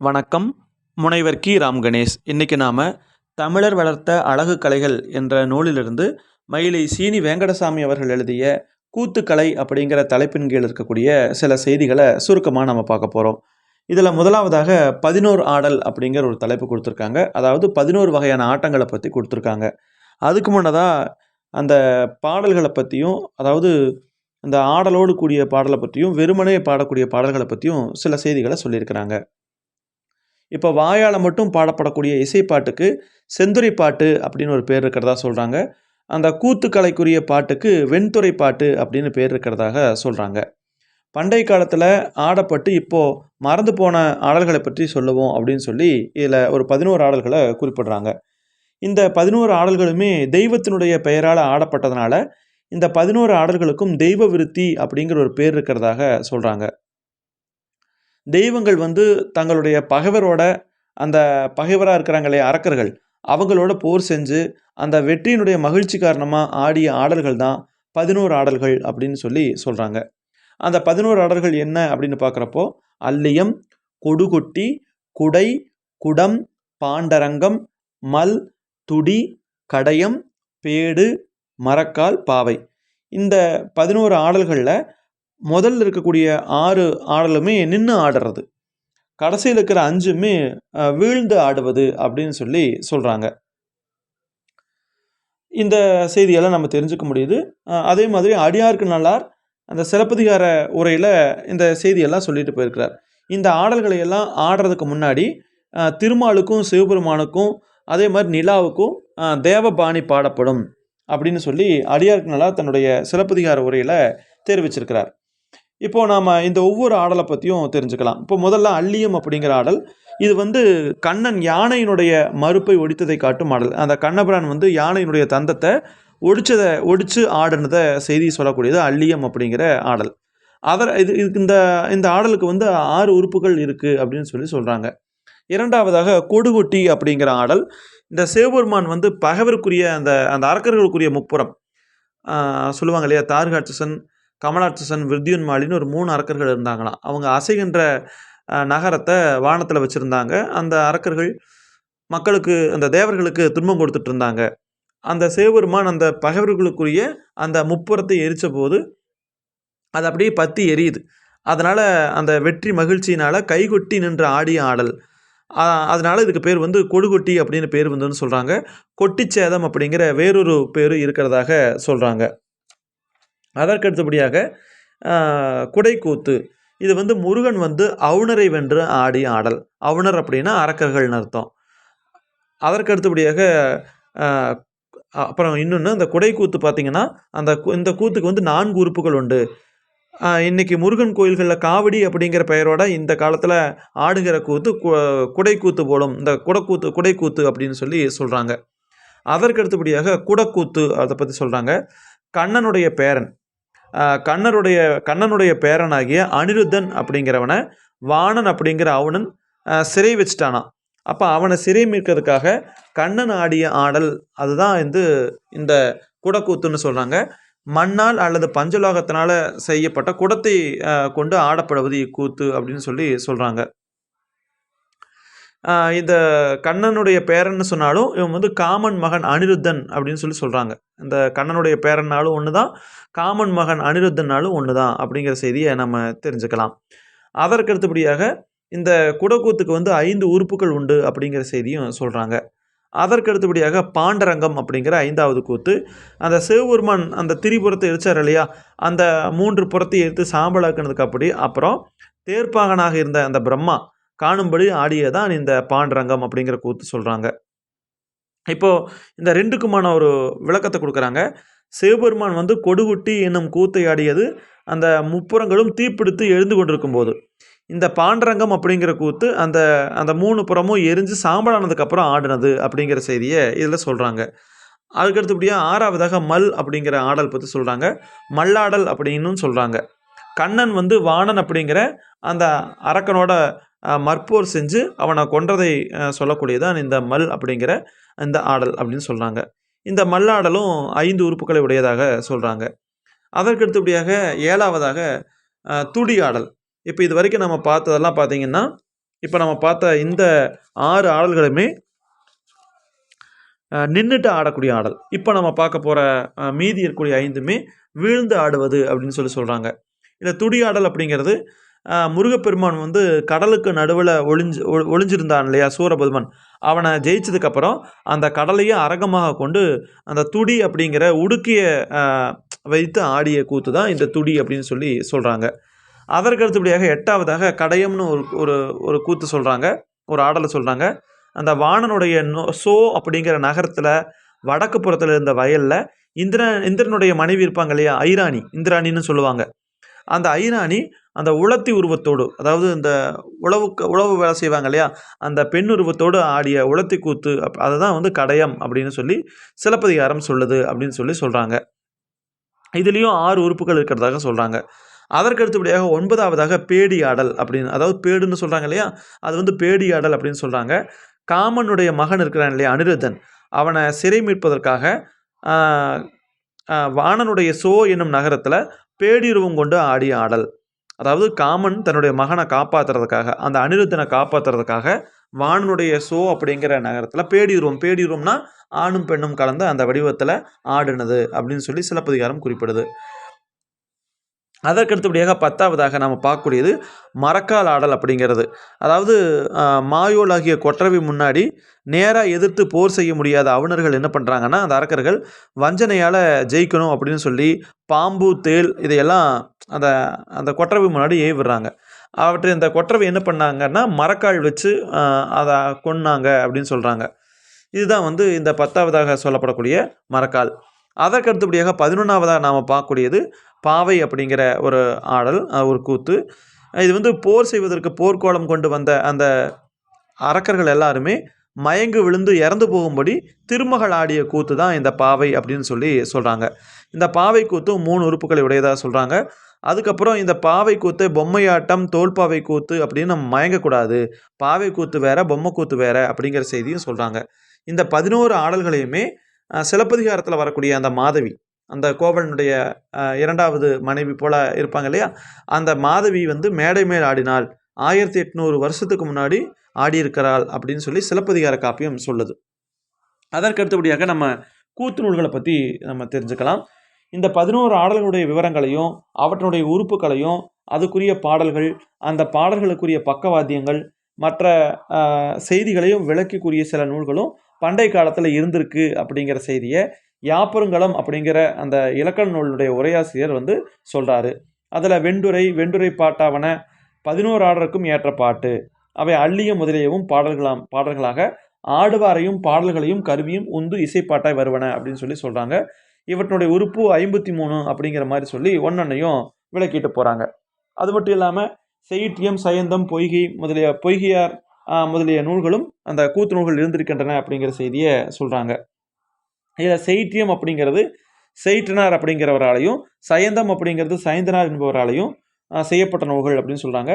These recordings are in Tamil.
வணக்கம். முனைவர் கி. ராம் கணேஷ். இன்றைக்கி நாம் தமிழர் வளர்த்த அழகு கலைகள் என்ற நூலிலிருந்து மயிலை சீனி வெங்கடசாமி அவர்கள் எழுதிய கூத்துக்கலை அப்படிங்கிற தலைப்பின் கீழ் இருக்கக்கூடிய சில செய்திகளை சுருக்கமாக நம்ம பார்க்க போகிறோம் இதில் முதலாவதாக பதினோரு ஆடல் அப்படிங்கிற ஒரு தலைப்பு கொடுத்துருக்காங்க. அதாவது பதினோரு வகையான ஆட்டங்களை பற்றி கொடுத்துருக்காங்க. அதுக்கு முன்னதாக அந்த பாடல்களை பற்றியும் அதாவது இந்த ஆடலோடு கூடிய பாடலை பற்றியும் வெறுமனே பாடக்கூடிய பாடல்களை பற்றியும் சில செய்திகளை சொல்லியிருக்கிறாங்க. இப்போ வாயால் மட்டும் பாடப்படக்கூடிய இசைப்பாட்டுக்கு செந்துறை பாட்டு அப்படின்னு ஒரு பேர் இருக்கிறதா சொல்கிறாங்க அந்த கூத்துக்கலைக்குரிய பாட்டுக்கு வெண்துறை பாட்டு அப்படின்னு பேர் இருக்கிறதாக சொல்கிறாங்க பண்டை காலத்தில் ஆடப்பட்டு இப்போது மறந்து போன ஆடல்களை பற்றி சொல்லுவோம் அப்படின்னு சொல்லி இதில் ஒரு பதினோரு ஆடல்களை குறிப்பிடுறாங்க. இந்த பதினோரு ஆடல்களுமே தெய்வத்தினுடைய பெயரால் ஆடப்பட்டதுனால இந்த பதினோரு ஆடல்களுக்கும் தெய்வ விருத்தி அப்படிங்கிற ஒரு பேர் இருக்கிறதாக சொல்கிறாங்க தெய்வங்கள் வந்து தங்களுடைய பகைவரோட அந்த பகைவராக இருக்கிறாங்களே அரக்கர்கள் அவங்களோட போர் செஞ்சு அந்த வெற்றியினுடைய மகிழ்ச்சி காரணமாக ஆடிய ஆடல்கள் தான் பதினோரு ஆடல்கள் அப்படின்னு சொல்லி சொல்கிறாங்க அந்த பதினோரு ஆடல்கள் என்ன அப்படின்னு பார்க்குறப்போ அல்லியம் கொடுகுட்டி குடை குடம் பாண்டரங்கம் மல் துடி கடையம் பேடு மரக்கால் பாவை. இந்த பதினோரு ஆடல்களில் முதல்ல இருக்கக்கூடிய ஆறு ஆடலுமே நின்று ஆடுறது. கடைசியில் இருக்கிற அஞ்சுமே வீழ்ந்து ஆடுவது அப்படின்னு சொல்லி சொல்கிறாங்க இந்த செய்தியெல்லாம் நம்ம தெரிஞ்சுக்க முடியுது. அதே மாதிரி அடியாருக்கு நல்லார் அந்த சிறப்பதிகார உரையில் இந்த செய்தியெல்லாம் சொல்லிட்டு போயிருக்கிறார். இந்த ஆடல்களை எல்லாம் ஆடுறதுக்கு முன்னாடி திருமாலுக்கும் சிவபெருமானுக்கும் அதே மாதிரி நிலாவுக்கும் தேவபாணி பாடப்படும் அப்படின்னு சொல்லி அடியாருக்கு நல்லார் தன்னுடைய சிறப்பதிகார உரையில் தெரிவிச்சிருக்கிறார். இப்போது நாம் இந்த ஒவ்வொரு ஆடலை பற்றியும் தெரிஞ்சுக்கலாம். இப்போ முதல்ல அள்ளியம் அப்படிங்கிற ஆடல் இது வந்து கண்ணன் யானையினுடைய மறுப்பை ஒடித்ததை காட்டும் ஆடல். அந்த கண்ணபிரான் வந்து யானையினுடைய தந்தத்தை ஒடிச்சதை ஒடிச்சு ஆடுனதை செய்தி சொல்லக்கூடியது அள்ளியம் அப்படிங்கிற ஆடல். அதர் இது இதுக்கு இந்த இந்த ஆடலுக்கு வந்து ஆறு உறுப்புகள் இருக்குது அப்படின்னு சொல்லி சொல்கிறாங்க இரண்டாவதாக கொடுகுட்டி அப்படிங்கிற ஆடல். இந்த சிவபெருமான் வந்து பகைவருக்குரிய அந்த அந்த அரக்கர்களுக்குரிய முப்புறம். சொல்லுவாங்க இல்லையா? தார்காட்சசன் கமலாட்சசன் விருத்தியுன்மாலின்னு ஒரு மூணு அரக்கர்கள் இருந்தாங்களாம். அவங்க அசைகின்ற நகரத்தை வானத்தில் வச்சுருந்தாங்க. அந்த அரக்கர்கள் மக்களுக்கு அந்த தேவர்களுக்கு துன்பம் கொடுத்துட்டு இருந்தாங்க அந்த சிவபெருமான் அந்த பகைவர்களுக்குரிய அந்த முப்புறத்தை எரித்த போது அது அப்படியே பற்றி எரியுது. அதனால் அந்த வெற்றி மகிழ்ச்சியினால் கைகொட்டி நின்ற ஆடிய ஆடல். அதனால் இதுக்கு பேர் வந்து கொடுகொட்டி அப்படின்னு பேர் வந்துன்னு சொல்கிறாங்க கொட்டிச்சேதம் அப்படிங்கிற வேறொரு பேர் இருக்கிறதாக சொல்கிறாங்க அதற்கு அடுத்தபடியாக குடைக்கூத்து. இது வந்து முருகன் வந்து அவுணரை வென்று ஆடி ஆடல். அவுணர் அப்படின்னா அரக்கர்கள்னு அர்த்தம். அதற்கு அடுத்தபடியாக அப்புறம் இன்னொன்று அந்த குடைக்கூத்து பார்த்தீங்கன்னா அந்த இந்த கூத்துக்கு வந்து நான்கு உறுப்புகள் உண்டு. இன்றைக்கி முருகன் கோயில்களில் காவடி அப்படிங்கிற பெயரோட இந்த காலத்தில் ஆடுகிற கூத்து கு- குடைக்கூத்து போலும் இந்த குடக்கூத்து குடைக்கூத்து அப்படின்னு சொல்லி சொல்கிறாங்க அதற்கு அடுத்தபடியாக குடக்கூத்து அதை பற்றி சொல்கிறாங்க கண்ணனுடைய பேரன். கண்ணருடைய கண்ணனுடைய கண்ணனுடைய பேரனாகிய அனிருத்தன் அப்படிங்கிறவனை வாணன் அப்படிங்கிற அவனன் சிறை வச்சிட்டானான் அப்போ அவனை சிறை மீட்கிறதுக்காக கண்ணன் ஆடிய ஆடல் அதுதான் வந்து இந்த குடக்கூத்துன்னு சொல்கிறாங்க மண்ணால் அல்லது பஞ்சலோகத்தினால் செய்யப்பட்ட குடத்தை கொண்டு ஆடப்படுவது இக்கூத்து அப்படின்னு சொல்லி சொல்கிறாங்க இந்த கண்ணனுடைய பேரன்னு சொன்னாலும் இவன் வந்து காமன் மகன் அனிருத்தன் அப்படின்னு சொல்லி சொல்கிறாங்க இந்த கண்ணனுடைய பேரன்னாலும் ஒன்று தான் காமன் மகன் அனிருத்தன்னாலும் ஒன்று தான் அப்படிங்கிற செய்தியை நம்ம தெரிஞ்சுக்கலாம். அதற்கடுத்தபடியாக இந்த குடக்கூத்துக்கு வந்து ஐந்து உறுப்புகள் உண்டு அப்படிங்கிற செய்தியும் சொல்கிறாங்க அதற்கு அடுத்தபடியாக பாண்டரங்கம் அப்படிங்கிற ஐந்தாவது கூத்து. அந்த சிவபெருமான் அந்த திரிபுரத்தை எரிச்சார் இல்லையா? அந்த மூன்று புறத்தை எடுத்து சாம்பலாக்குனதுக்கு அப்படி அப்புறம் தேர்ப்பாகனாக இருந்த அந்த பிரம்மா காணும்படி ஆடியதான் இந்த பாண்டரங்கம் அப்படிங்கிற கூத்து சொல்கிறாங்க இப்போது இந்த ரெண்டுக்குமான ஒரு விளக்கத்தை கொடுக்குறாங்க. சிவபெருமான் வந்து கொடுகுட்டி என்னும் கூத்தை ஆடியது அந்த முப்புறங்களும் தீப்பிடித்து எழுந்து கொண்டிருக்கும் போது இந்த பாண்டரங்கம் அப்படிங்கிற கூத்து அந்த அந்த மூணு புறமும் எரிஞ்சு சாம்பலானதுக்கப்புறம் ஆடினது அப்படிங்கிற செய்தியை இதில் சொல்கிறாங்க அதுக்கடுத்தபடியாக ஆறாவதாக மல் அப்படிங்கிற ஆடல் பற்றி சொல்கிறாங்க மல்லாடல் அப்படின்னும் சொல்கிறாங்க கண்ணன் வந்து வாணன் அப்படிங்கிற அந்த அரக்கனோட மற்போர் செஞ்சு அவனை கொன்றதை சொல்லக்கூடியதான் இந்த மல் அப்படிங்கிற இந்த ஆடல் அப்படின்னு சொல்கிறாங்க இந்த மல்லாடலும் ஐந்து உறுப்புகளை உடையதாக சொல்கிறாங்க அதற்கு அடுத்தபடியாக ஏழாவதாக துடி ஆடல். இப்போ இது வரைக்கும் நம்ம பார்த்ததெல்லாம் பார்த்தீங்கன்னா இப்போ நம்ம பார்த்த இந்த ஆறு ஆடல்களுமே நின்றுட்டு ஆடக்கூடிய ஆடல். இப்போ நம்ம பார்க்க போகிற மீதி இருக்கக்கூடிய ஐந்துமே வீழ்ந்து ஆடுவது அப்படின்னு சொல்லி சொல்கிறாங்க இல்லை துடி ஆடல் அப்படிங்கிறது முருகப்பெருமான் வந்து கடலுக்கு நடுவில் ஒளிஞ்சு ஒ- ஒளிஞ்சிருந்தான் இல்லையா சூரபதுமன். அவனை ஜெயிச்சதுக்கப்புறம் அந்த கடலையே அரகமாக கொண்டு அந்த துடி அப்படிங்கிற உடுக்கிய வைத்து ஆடிய கூத்து தான் இந்த துடி அப்படின்னு சொல்லி சொல்கிறாங்க அதற்கு அடுத்தபடியாக எட்டாவதாக கடையம்னு ஒரு ஒரு ஒரு கூத்து சொல்கிறாங்க ஒரு ஆடலை சொல்கிறாங்க அந்த வாணனுடைய நோ- சோ அப்படிங்கிற நகரத்தில் வடக்கு புறத்தில் இருந்த வயலில் இந்திரன் இந்திரனுடைய மனைவி இருப்பாங்க இல்லையா ஐராணி இந்திராணின்னு சொல்லுவாங்க. அந்த ஐராணி அந்த உளத்தி உருவத்தோடு அதாவது இந்த உழவுக்கு உழவு வேலை செய்வாங்க இல்லையா? அந்த பெண் உருவத்தோடு ஆடிய உளத்தி கூத்து அப் அதை தான் வந்து கடையம் அப்படின்னு சொல்லி சிலப்பதிகாரம் சொல்லுது அப்படின்னு சொல்லி சொல்கிறாங்க இதுலேயும் ஆறு உறுப்புகள் இருக்கிறதாக சொல்கிறாங்க அதற்கு அடுத்தபடியாக ஒன்பதாவதாக பேடி ஆடல் அப்படின்னு அதாவது பேடுன்னு சொல்கிறாங்க இல்லையா? அது வந்து பேடி ஆடல் அப்படின்னு சொல்கிறாங்க காமனுடைய மகன் இருக்கிறான் இல்லையா? அனிருத்தன். அவனை சிறை மீட்பதற்காக வாணனுடைய சோ என்னும் நகரத்தில் பேடிருவம் கொண்டு ஆடிய ஆடல். அதாவது காமன் தன்னுடைய மகனை காப்பாற்றுறதுக்காக அந்த அனிருத்தனை காப்பாற்றுறதுக்காக வானனுடைய சோ அப்படிங்கிற நகரத்தில் பேடியுருவம் பேடியுருவம்னா ஆணும் பெண்ணும் கலந்த அந்த வடிவத்தில் ஆடினது அப்படின்னு சொல்லி சிலப்பதிகாரம் குறிப்பிடுது. அதற்கடுத்தபடியாக பத்தாவதாக நாம் பார்க்கக்கூடியது மரக்கால் ஆடல் அப்படிங்கிறது. அதாவது மாயோல் ஆகிய கொற்றவை முன்னாடி நேராக எதிர்த்து போர் செய்ய முடியாத அவுணர்கள் என்ன பண்ணுறாங்கன்னா அந்த அரக்கர்கள் வஞ்சனையால் ஜெயிக்கணும் அப்படின்னு சொல்லி பாம்பு தேள் இதையெல்லாம் அந்த அந்த கொற்றவை முன்னாடி ஏவிடுறாங்க. அவற்றை இந்த கொற்றவை என்ன பண்ணாங்கன்னா மரக்கால் வச்சு அதை கொன்னாங்க அப்படின்னு சொல்கிறாங்க இதுதான் வந்து இந்த பத்தாவதாக சொல்லப்படக்கூடிய மரக்கால். அதற்கு அடுத்தபடியாக பதினொன்றாவதாக நாம் பார்க்கக்கூடியது பாவை அப்படிங்கிற ஒரு ஆடல் ஒரு கூத்து. இது வந்து போர் செய்வதற்கு போர்க்கோளம் கொண்டு வந்த அந்த அரக்கர்கள் எல்லாருமே மயங்கு விழுந்து இறந்து போகும்படி திருமகள் ஆடிய கூத்து தான் இந்த பாவை அப்படின்னு சொல்லி சொல்கிறாங்க இந்த பாவை கூத்து மூணு உறுப்புகளை உடையதாக சொல்கிறாங்க அதுக்கப்புறம் இந்த பாவை கூத்து பொம்மையாட்டம் தோல்பாவை கூத்து அப்படின்னு நம்ம மயங்கக்கூடாது. பாவை கூத்து வேற பொம்மை கூத்து வேற அப்படிங்கிற செய்தியும் சொல்கிறாங்க இந்த பதினோரு ஆடல்களையுமே சிலப்பதிகாரத்தில் வரக்கூடிய அந்த மாதவி அந்த கோவலனுடைய இரண்டாவது மனைவி போல இருப்பாங்க இல்லையா? அந்த மாதவி வந்து மேடை மேல் ஆடினாள் ஆயிரத்தி எட்நூறு வருஷத்துக்கு முன்னாடி ஆடியிருக்கிறாள் அப்படின்னு சொல்லி சிலப்பதிகார காப்பியம் சொல்லுது. அதற்கு அடுத்தபடியாக நம்ம கூத்து நூல்களை பற்றி நம்ம தெரிஞ்சுக்கலாம். இந்த பதினோரு ஆடல்களுடைய விவரங்களையும் அவற்றினுடைய உறுப்புகளையும் அதுக்குரிய பாடல்கள் அந்த பாடல்களுக்குரிய பக்கவாத்தியங்கள் மற்ற செய்திகளையும் விளக்கிக்கூடிய சில நூல்களும் பண்டை காலத்தில் இருந்திருக்கு அப்படிங்கிற செய்தியை யாப்பருங்கலம் அப்படிங்கிற அந்த இலக்கண நூலுடைய உரையாசிரியர் வந்து சொல்கிறாரு அதில் வெண்டுரை வெண்டுரை பாட்டாவன பதினோரு ஆடருக்கும் ஏற்ற பாட்டு. அவை அள்ளிய முதலியவும் பாடல்களாம் பாடல்களாக ஆடுவாரையும் பாடல்களையும் கருவியும் உந்து இசைப்பாட்டாய் வருவன அப்படின்னு சொல்லி சொல்கிறாங்க இவற்றினுடைய உறுப்பு ஐம்பத்தி மூணு அப்படிங்கிற மாதிரி சொல்லி ஒன்னொன்னையும் விளக்கிட்டு போகிறாங்க அது மட்டும் இல்லாமல் செய்யிட்டியம் சயந்தம் பொய்கை முதலிய பொய்கையார் முதலிய நூல்களும் அந்த கூத்து நூல்கள் இருந்திருக்கின்றன அப்படிங்கிற செய்தியை சொல்கிறாங்க இதில் செய்யிட்டியம் அப்படிங்கிறது செய்யிட்டனார் அப்படிங்கிறவராலையும் சயந்தம் அப்படிங்கிறது சயந்தனார் என்பவராலையும் செய்யப்பட்ட நூல்கள் அப்படின்னு சொல்கிறாங்க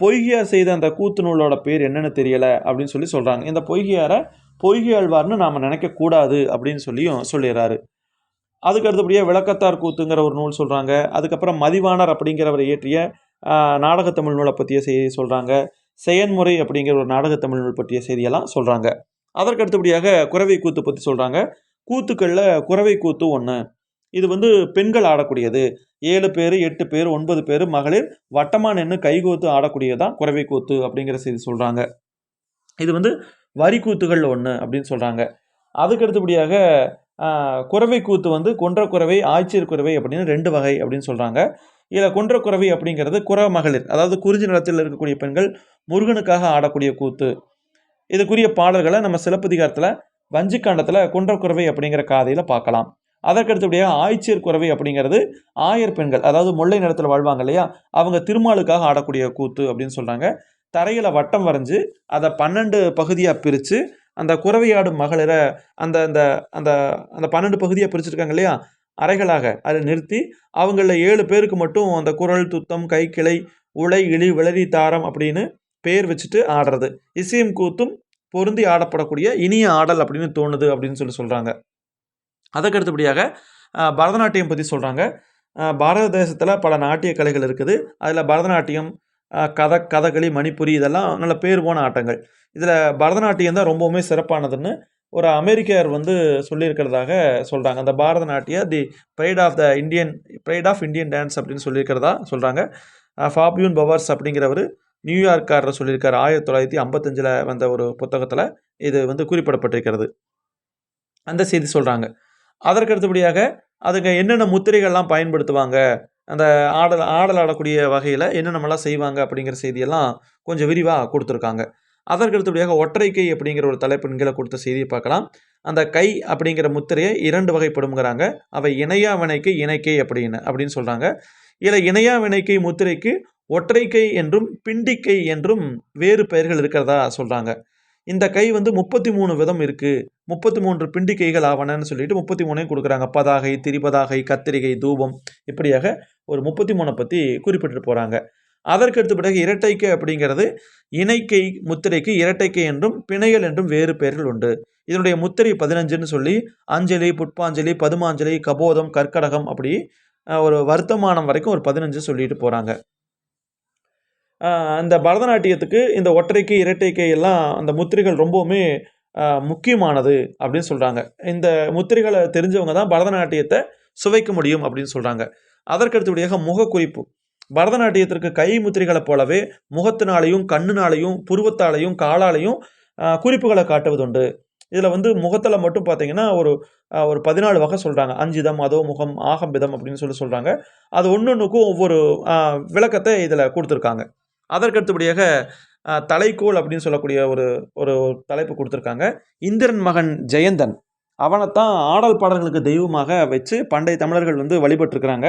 பொய்கியார் செய்த அந்த கூத்து நூலோட பேர் என்னென்னு தெரியலை அப்படின்னு சொல்லி சொல்கிறாங்க இந்த பொய்கையாரை பொய்கியாழ்வார்னு நாம் நினைக்கக்கூடாது அப்படின்னு சொல்லியும் சொல்லிடுறாரு. அதுக்கு அடுத்தபடியாக விளக்கத்தார் கூத்துங்கிற ஒரு நூல் சொல்கிறாங்க அதுக்கப்புறம் மதிவாணர் அப்படிங்கிறவர் இயற்றிய நாடகத்தமிழ் நூலை பற்றிய செய்தி சொல்கிறாங்க செயன்முறை அப்படிங்கிற ஒரு நாடகத்தமிழ் நூல் பற்றிய செய்தியெல்லாம் சொல்கிறாங்க அதற்கு அடுத்தபடியாக குறவை கூத்து பற்றி சொல்கிறாங்க கூத்துக்களில் குறவை கூத்து ஒன்று இது வந்து பெண்கள் ஆடக்கூடியது. ஏழு பேர் எட்டு பேர் ஒன்பது பேர் மகளிர் வட்டமாக நின்று கைகூத்து ஆடக்கூடியதான் குறவை கூத்து அப்படிங்கிற செய்தி சொல்கிறாங்க இது வந்து வரி கூத்துகள் ஒன்று அப்படின்னு சொல்கிறாங்க அதுக்கு அடுத்தபடியாக குறவை கூத்து வந்து கொன்ற குறவை ஆய்ச்சியர் குறவை அப்படின்னு ரெண்டு வகை அப்படின்னு சொல்கிறாங்க இதில் கொன்ற குறவை அப்படிங்கிறது குற மகளிர் அதாவது குறிஞ்சி நிலத்தில் இருக்கக்கூடிய பெண்கள் முருகனுக்காக ஆடக்கூடிய கூத்து. இதுக்குரிய பாடல்களை நம்ம சிலப்பதிகாரத்தில் வஞ்சிக்காண்டத்தில் குன்றக்குறவை அப்படிங்கிற காதையில் பார்க்கலாம். அதற்கு அடுத்தபடியாக ஆய்ச்சியர் குறவை அப்படிங்கிறது ஆயர் பெண்கள் அதாவது முல்லை நிறத்தில் வாழ்வாங்க இல்லையா அவங்க திருமாலுக்காக ஆடக்கூடிய கூத்து அப்படின்னு சொல்கிறாங்க தரையில் வட்டம் வரைஞ்சு அதை பன்னெண்டு பகுதியாக பிரித்து அந்த குறவையாடும் மகளிரை அந்த அந்த அந்த அந்த பன்னெண்டு பகுதியாக பிரிச்சுருக்காங்க இல்லையா அறைகளாக அதை நிறுத்தி அவங்களில் ஏழு பேருக்கு மட்டும் அந்த குரல் துத்தம் கைக்கிளை உலை இழி விளரி தாரம் அப்படின்னு பேர் வச்சுட்டு ஆடுறது. இசையும் கூத்தும் பொருந்தி ஆடப்படக்கூடிய இனிய ஆடல் அப்படின்னு தோணுது அப்படின்னு சொல்லி சொல்கிறாங்க அதுக்கு அடுத்தபடியாக பரதநாட்டியம் பற்றி சொல்கிறாங்க பாரத தேசத்தில் பல நாட்டிய கலைகள் இருக்குது. அதில் பரதநாட்டியம் கத கதக் கதகளி மணிப்புரி இதெல்லாம் நல்ல பேர் போன ஆட்டங்கள். இதில் பரதநாட்டியம் தான் ரொம்பவுமே சிறப்பானதுன்னு ஒரு அமெரிக்கர் வந்து சொல்லியிருக்கிறதாக சொல்கிறாங்க அந்த பாரதநாட்டிய the pride of the Indian pride of Indian dance அப்படின்னு சொல்லியிருக்கிறதா சொல்கிறாங்க ஃபாபியூன் பவர்ஸ் அப்படிங்கிறவர் நியூயார்க்காரர் சொல்லியிருக்கார் ஆயிரத்தி தொள்ளாயிரத்தி ஐம்பத்தஞ்சில் வந்த ஒரு புத்தகத்தில் இது வந்து குறிப்பிடப்பட்டிருக்கிறது. அந்த செய்தி சொல்கிறாங்க அதற்கு அடுத்தபடியாக அதுக்கு என்னென்ன முத்திரைகள்லாம் பயன்படுத்துவாங்க அந்த ஆடல் ஆடல் ஆடக்கூடிய வகையில் என்னென்னமெல்லாம் செய்வாங்க அப்படிங்கிற செய்தியெல்லாம் கொஞ்சம் விரிவாக கொடுத்துருக்காங்க. அதற்கு அடுத்தபடியாக ஒற்றை கை அப்படிங்கிற ஒரு தலைப்பின் கீழே கொடுத்த செய்தியை பார்க்கலாம். அந்த கை அப்படிங்கிற முத்திரையை இரண்டு வகைப்படுங்கிறாங்க அவை இணையா வினைக்கு இணைக்கை அப்படின்னு அப்படின்னு சொல்கிறாங்க இதில் இணையா வினைக்கை முத்திரைக்கு ஒற்றை கை என்றும் பிண்டிக்கை என்றும் வேறு பெயர்கள் இருக்கிறதா சொல்கிறாங்க இந்த கை வந்து முப்பத்தி மூணு விதம் இருக்குது முப்பத்தி மூன்று பிண்டிக்கைகள் ஆவணன்னு சொல்லிட்டு முப்பத்தி மூணையும் கொடுக்குறாங்க. பதாகை திரிபதாகை கத்திரிகை தூபம் இப்படியாக ஒரு முப்பத்தி மூணை பற்றி குறிப்பிட்டு போகிறாங்க அதற்கு அடுத்த பிறகு இரட்டைக்கை அப்படிங்கிறது இணைக்கை முத்திரைக்கு இரட்டைக்கை என்றும் பிணையல் என்றும் வேறு பெயர்கள் உண்டு. இதனுடைய முத்திரை பதினஞ்சுன்னு சொல்லி அஞ்சலி புட்பாஞ்சலி பதுமாஞ்சலி கபோதம் கற்கடகம் அப்படி ஒரு வர்த்தமானம் வரைக்கும் ஒரு பதினஞ்சு சொல்லிட்டு போகிறாங்க அந்த பரதநாட்டியத்துக்கு இந்த ஒற்றைக்கை இரட்டைக்கை எல்லாம் அந்த முத்திரைகள் ரொம்பவுமே முக்கியமானது அப்படின்னு சொல்கிறாங்க இந்த முத்திரைகளை தெரிஞ்சவங்க தான் பரதநாட்டியத்தை சுவைக்க முடியும் அப்படின்னு சொல்கிறாங்க அதற்கு முகக்குறிப்பு. பரதநாட்டியத்திற்கு கை முத்திரைகளைப் போலவே முகத்தினாலையும் கண்ணுனாலையும் புருவத்தாலையும் காலாலையும் குறிப்புகளை காட்டுவதுண்டு. இதில் வந்து முகத்தில் மட்டும் பார்த்தீங்கன்னா ஒரு ஒரு பதினாலு வகை சொல்கிறாங்க அஞ்சிதம் அதோ முகம் ஆகம்பிதம் அப்படின்னு சொல்லி சொல்கிறாங்க அது ஒன்று ஒன்றுக்கும் ஒவ்வொரு விளக்கத்தை இதில் கொடுத்துருக்காங்க. அதற்கு அடுத்தபடியாக தலைக்கோல் அப்படின்னு சொல்லக்கூடிய ஒரு ஒரு தலைப்பு கொடுத்துருக்காங்க. இந்திரன் மகன் ஜெயந்தன். அவனைத்தான் ஆடல் பாடல்களுக்கு தெய்வமாக வச்சு பண்டைய தமிழர்கள் வந்து வழிபட்டிருக்கிறாங்க.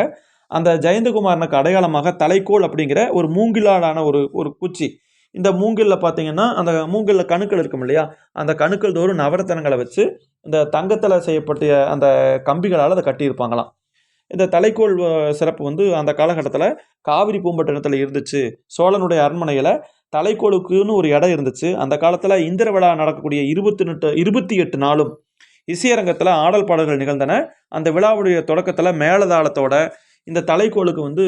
அந்த ஜெயந்தகுமாரனுக்கு அடையாளமாக தலைக்கோல் அப்படிங்கிற ஒரு மூங்கிலாலான ஒரு ஒரு குச்சி. இந்த மூங்கிலில் பார்த்தீங்கன்னா அந்த மூங்கிலில் கணுக்கள் இருக்கும் இல்லையா? அந்த கணுக்கள் தோறும் நவரத்தனங்களை வச்சு இந்த தங்கத்தில் செய்யப்பட்ட அந்த கம்பிகளால் அதை கட்டியிருப்பாங்களாம். இந்த தலைக்கோள் சிறப்பு வந்து அந்த காலகட்டத்தில் காவிரி பூம்பட்டினத்தில் இருந்துச்சு. சோழனுடைய அரண்மனையில் தலைக்கோலுக்குன்னு ஒரு இடம் இருந்துச்சு. அந்த காலத்தில் இந்திர விழா நடக்கக்கூடிய இருபத்தி எட்டு இருபத்தி எட்டு நாளும் இசையரங்கத்தில் ஆடல் பாடல்கள் நிகழ்ந்தன. அந்த விழாவுடைய தொடக்கத்தில் மேலதாளத்தோட இந்த தலைக்கோலுக்கு வந்து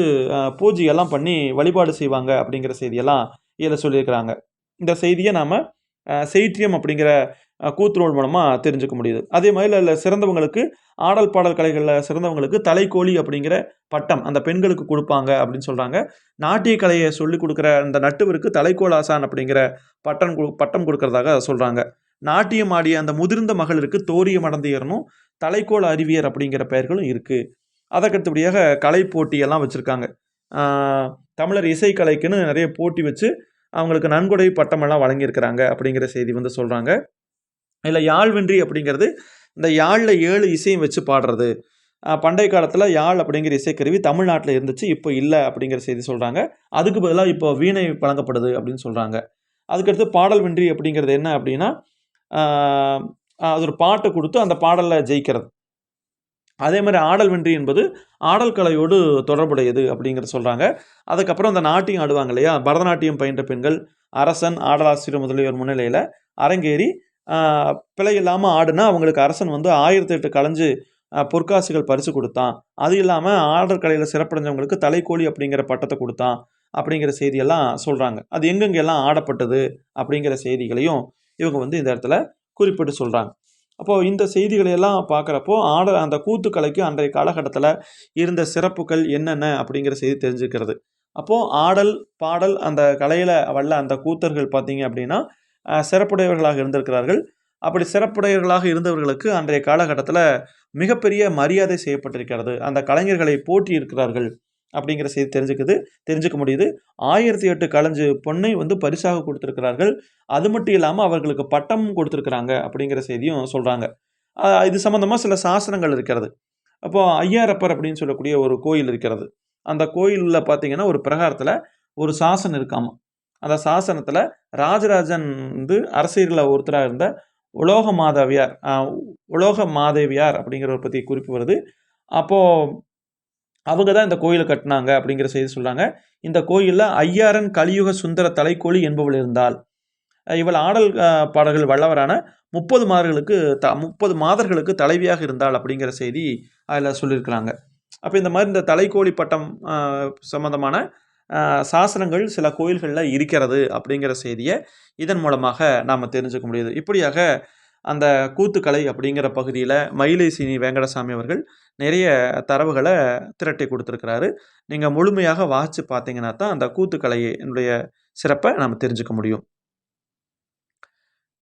பூஜையெல்லாம் பண்ணி வழிபாடு செய்வாங்க அப்படிங்கிற செய்தியெல்லாம் இதில் சொல்லியிருக்கிறாங்க. இந்த செய்தியை நாம் செய்தியம் அப்படிங்கிற கூத்து கூத்துநூல் மூலமாக தெரிஞ்சுக்க முடியுது. அதே மாதிரி அதில் சிறந்தவங்களுக்கு ஆடல் பாடல் கலைகளில் சிறந்தவங்களுக்கு தலைக்கோழி அப்படிங்கிற பட்டம் அந்த பெண்களுக்கு கொடுப்பாங்க அப்படின்னு சொல்கிறாங்க நாட்டிய கலையை சொல்லிக் கொடுக்குற அந்த நட்டுவருக்கு தலைக்கோல் ஆசான் அப்படிங்கிற பட்டம் கொடு- பட்டம் கொடுக்கறதாக சொல்கிறாங்க நாட்டியம் ஆடிய அந்த முதிர்ந்த மகளிருக்கு தோரியம் அடந்தியரனும் தலைக்கோல் அறிவியர் அப்படிங்கிற பெயர்களும் இருக்குது அதற்கடுத்தபடியாக கலை போட்டியெல்லாம் வச்சுருக்காங்க. தமிழர் இசைக்கலைக்குன்னு நிறைய போட்டி வச்சு அவங்களுக்கு நன்கொடை பட்டமெல்லாம் வழங்கியிருக்கிறாங்க அப்படிங்கிற செய்தி வந்து சொல்கிறாங்க இதில் யாழ்வென்றி அப்படிங்கிறது இந்த யாழில் ஏழு இசையும் வச்சு பாடுறது. பண்டைய காலத்தில் யாழ் அப்படிங்கிற இசைக்கருவி தமிழ்நாட்டில் இருந்துச்சு இப்போ இல்லை அப்படிங்கிற செய்தி சொல்கிறாங்க அதுக்கு பதிலாக இப்போ வீணை வழங்கப்படுது அப்படின்னு சொல்கிறாங்க அதுக்கடுத்து பாடல் வென்றி அப்படிங்கிறது என்ன அப்படின்னா அது ஒரு பாட்டை கொடுத்து அந்த பாடலில் ஜெயிக்கிறது. அதே மாதிரி ஆடல் வென்றி என்பது ஆடல் கலையோடு தொடர்புடையது அப்படிங்கிறத சொல்கிறாங்க அதுக்கப்புறம் அந்த நாட்டியம் ஆடுவாங்க இல்லையா? பரதநாட்டியம் பயின்ற பெண்கள் அரசன் ஆடலாசிரியர் முதலியோர் முன்னிலையில் அரங்கேறி பிழை இல்லாமல் ஆடுனா அவங்களுக்கு அரசன் வந்து ஆயிரத்தி எட்டு கலைஞ்சு பொற்காசுகள் பரிசு கொடுத்தான். அது இல்லாமல் ஆடல் கலையில் சிறப்படைஞ்சவங்களுக்கு தலைக்கோழி அப்படிங்கிற பட்டத்தை கொடுத்தான் அப்படிங்கிற செய்தியெல்லாம் சொல்கிறாங்க அது எங்கெங்கெல்லாம் ஆடப்பட்டது அப்படிங்கிற செய்திகளையும் இவங்க வந்து இந்த இடத்துல குறிப்பிட்டு சொல்கிறாங்க அப்போது இந்த செய்திகளை எல்லாம் பார்க்குறப்போ ஆட அந்த கூத்துக்கலைக்கு அன்றைய காலகட்டத்தில் இருந்த சிறப்புகள் என்னென்ன அப்படிங்கிற செய்தி தெரிஞ்சுக்கிறது. அப்போது ஆடல் பாடல் அந்த கலையில் வல்ல அந்த கூத்தர்கள் பார்த்தீங்க அப்படின்னா சிறப்புடையவர்களாக இருந்திருக்கிறார்கள். அப்படி சிறப்புடையவர்களாக இருந்தவர்களுக்கு அன்றைய காலகட்டத்தில் மிகப்பெரிய மரியாதை செய்யப்பட்டிருக்கிறது. அந்த கலைஞர்களை போற்றி இருக்கிறார்கள். அப்படிங்கிற செய்தி தெரிஞ்சுக்குது. தெரிஞ்சுக்க முடியுது. ஆயிரத்தி எட்டு கலைஞ்சு பொண்ணை வந்து பரிசாக கொடுத்துருக்கிறார்கள். அது மட்டும் இல்லாமல் அவர்களுக்கு பட்டமும் கொடுத்துருக்குறாங்க அப்படிங்கிற செய்தியும் சொல்கிறாங்க இது சம்மந்தமாக சில சாசனங்கள் இருக்கிறது. அப்போது ஐயாரப்பர் அப்படின்னு சொல்லக்கூடிய ஒரு கோயில் இருக்கிறது. அந்த கோயிலில் பார்த்தீங்கன்னா ஒரு பிரகாரத்தில் ஒரு சாசனம் இருக்காம? அந்த சாசனத்தில் ராஜராஜன் வந்து அரசியலில் ஒருத்தராக இருந்த உலோக மாதவியார் உலோக மாதேவியார் அப்படிங்கிற ஒரு பற்றி குறிப்பு வருது. அப்போது அவங்க தான் இந்த கோயிலை கட்டினாங்க அப்படிங்கிற செய்தி சொல்கிறாங்க இந்த கோயிலில் ஐயாரன் கலியுக சுந்தர தலைக்கோழி என்பவள் இருந்தால் இவள் ஆடல் பாடல்கள் வல்லவரான முப்பது மாதர்களுக்கு த முப்பது மாதர்களுக்கு தலைவியாக இருந்தாள் அப்படிங்கிற செய்தி அதில் சொல்லியிருக்கிறாங்க. அப்போ இந்த மாதிரி இந்த தலைக்கோழி பட்டம் சம்மந்தமான சாசனங்கள் சில கோயில்களில் இருக்கிறது அப்படிங்கிற செய்தியை இதன் மூலமாக நாம் தெரிஞ்சுக்க முடியுது. இப்படியாக அந்த கூத்துக்கலை அப்படிங்கிற பகுதியில் மயிலை சீனி வெங்கடசாமி அவர்கள் நிறைய தரவுகளை திரட்டி கொடுத்துருக்கிறாரு. நீங்கள் முழுமையாக வாசித்து பார்த்தீங்கன்னா தான் அந்த கூத்துக்கலையினுடைய சிறப்பை நம்ம தெரிஞ்சுக்க முடியும்.